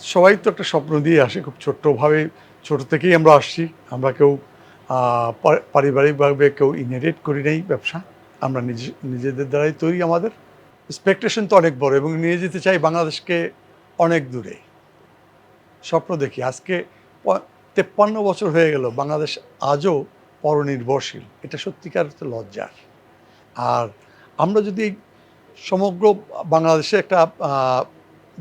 সবাই তো একটা স্বপ্ন দিয়ে আসে, খুব ছোট্টভাবে, ছোট থেকেই আমরা আসছি। আমরা কেউ পারিবারিকভাবে কেউ ইনহেরিট করি নেই ব্যবসা। আমরা নিজে, নিজেদের দ্বারাই তৈরি আমাদের। এক্সপেকটেশন তো অনেক বড় এবং নিয়ে যেতে চাই বাংলাদেশকে অনেক দূরে। স্বপ্ন দেখি, আজকে তেপ্পান্ন বছর হয়ে গেল, বাংলাদেশ আজও পরনির্ভরশীল। এটা সত্যিকার লজ্জার। আর আমরা যদি সমগ্র বাংলাদেশে একটা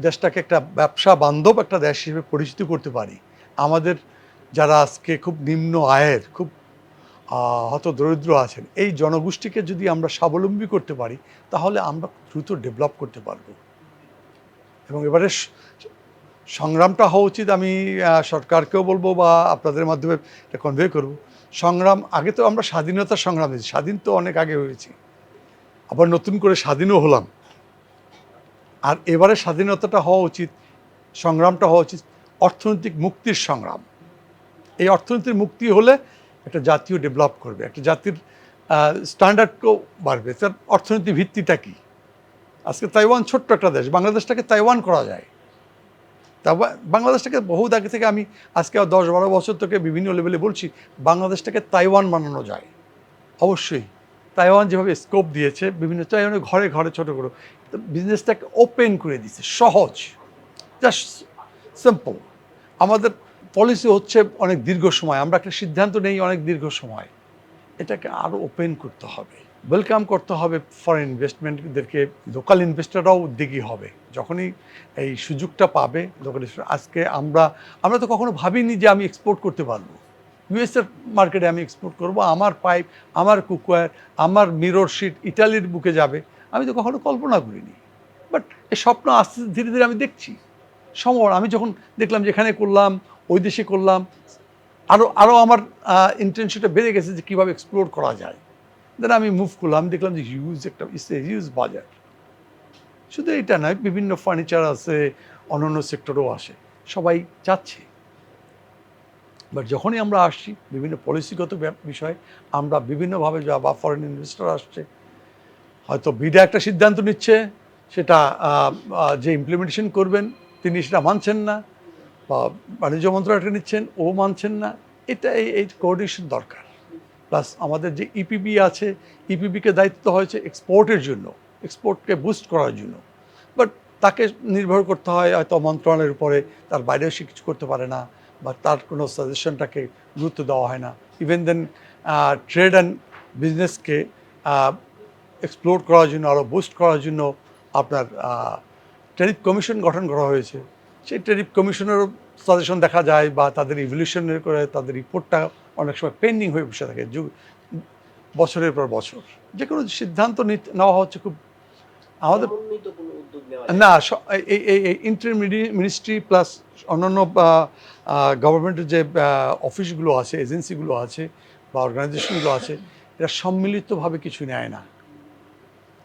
দেশটাকে একটা ব্যবসা বান্ধব একটা দেশ হিসেবে পরিচিত করতে পারি। আমাদের যারা আজকে খুব নিম্ন আয়ের, খুব হত দরিদ্র আছেন, এই জনগোষ্ঠীকে যদি আমরা স্বাবলম্বী করতে পারি, তাহলে আমরা দ্রুত ডেভেলপ করতে পারব। এবং এবারে সংগ্রামটা হওয়া উচিত আমি সরকারকেও বলব বা আপনাদের মাধ্যমে এটা কনভে করব। সংগ্রাম, আগে তো আমরা স্বাধীনতার সংগ্রাম, স্বাধীন তো অনেক আগে হয়েছি। আবার নতুন করে স্বাধীনও হলাম। আর এবারে স্বাধীনতাটা হওয়া উচিত, সংগ্রামটা হওয়া উচিত, অর্থনৈতিক মুক্তির সংগ্রাম। এই অর্থনীতির মুক্তি হলে একটা জাতীয় ডেভেলপ করবে, একটা জাতির স্ট্যান্ডার্ডকেও বাড়বে। তার অর্থনীতি ভিত্তিটা কী? আজকে তাইওয়ান ছোট্ট একটা দেশ, বাংলাদেশটাকে তাইওয়ান করা যায়। তা বাংলাদেশটাকে বহু আগে থেকে আমি আজকে দশ বারো বছর থেকে বিভিন্ন লেভেলে বলছি, বাংলাদেশটাকে তাইওয়ান বানানো যায়। অবশ্যই। তাইওয়ান যেভাবে স্কোপ দিয়েছে, বিভিন্ন তাইওয়ানের ঘরে ঘরে ছোটো করে বিজনেসটাকে ওপেন করে দিয়েছে, সহজ জাস্ট সিম্পল আমাদের পলিসি হচ্ছে অনেক দীর্ঘ সময়, আমরা একটা সিদ্ধান্ত নেই অনেক দীর্ঘ সময়। এটাকে আরও ওপেন করতে হবে। ওয়েলকাম করতে হবে ফরেন ইনভেস্টমেন্টদেরকে লোকাল ইনভেস্টররাও উদ্যোগী হবে। যখনই এই সুযোগটা পাবে লোকাল আজকে আমরা আমরা তো কখনো ভাবিনি যে আমি এক্সপোর্ট করতে পারব। ইউএসএর মার্কেটে আমি এক্সপোর্ট করব, আমার পাইপ আমার কুকওয়্যার আমার মিরর শিট ইটালির বুকে যাবে, আমি তো কখনো কল্পনা করিনি। বাট এই স্বপ্ন আস্তে ধীরে ধীরে আমি দেখছি। সমর, আমি যখন দেখলাম যে এখানে করলাম, ওই দেশে করলাম আরও আরও আমার ইন্টেনশনটা বেড়ে গেছে যে কীভাবে এক্সপ্লোর করা যায়। দেন আমি মুভ করলাম দেখলাম যে হিউজ একটা ইস হিউজ বাজার। শুধু এটা নয়, বিভিন্ন ফার্নিচার আছে, অন্যান্য সেক্টরও আসে। সবাই চাচ্ছে বাট যখনই আমরা আসছি, বিভিন্ন পলিসিগত বিষয়, আমরা বিভিন্নভাবে যা বা ফরেন ইনভেস্টর আসছে, হয়তো বিডা একটা সিদ্ধান্ত নিচ্ছে, সেটা যে ইমপ্লিমেন্টেশন করবেন, তিনি সেটা মানছেন না, বা বাণিজ্য মন্ত্রণালয়টা নিচ্ছেন, ও মানছেন না, এটা এই এই কোঅর্ডিনেশন দরকার। প্লাস আমাদের যে ইপিবি আছে ইপিবিকে দায়িত্ব হয়েছে এক্সপোর্টের জন্য এক্সপোর্টকে বুস্ট করার জন্য। বাট তাকে নির্ভর করতে হয়, হয়তো মন্ত্রণালয়ের উপরে, তার বাইরেও সে কিছু করতে পারে না। বা তার কোনো সাজেশনটাকে গুরুত্ব দেওয়া হয় না। ইভেন দেন ট্রেড অ্যান্ড বিজনেসকে এক্সপ্লোর করার জন্য আরও বুস্ট করার জন্য আপনার টেরিফ কমিশন গঠন করা হয়েছে। সেই টেরিফ কমিশনেরও সাজেশন দেখা যায় বা তাদের ইভলিউশনের করে তাদের রিপোর্টটা অনেক সময় পেন্ডিং হয়ে বসে থাকে, যুগ, বছরের পর বছর। যে কোনো সিদ্ধান্ত নিতে- নেওয়া হচ্ছে খুব, আমাদের না ইন্টারমিডিয়েট মিনিস্ট্রি প্লাস অন্যান্য গভর্নমেন্টের যে অফিসগুলো আছে এজেন্সিগুলো আছে বা অর্গানাইজেশনগুলো আছে, এরা সম্মিলিতভাবে কিছু নেয় না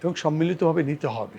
এবং সম্মিলিতভাবে নিতে হবে।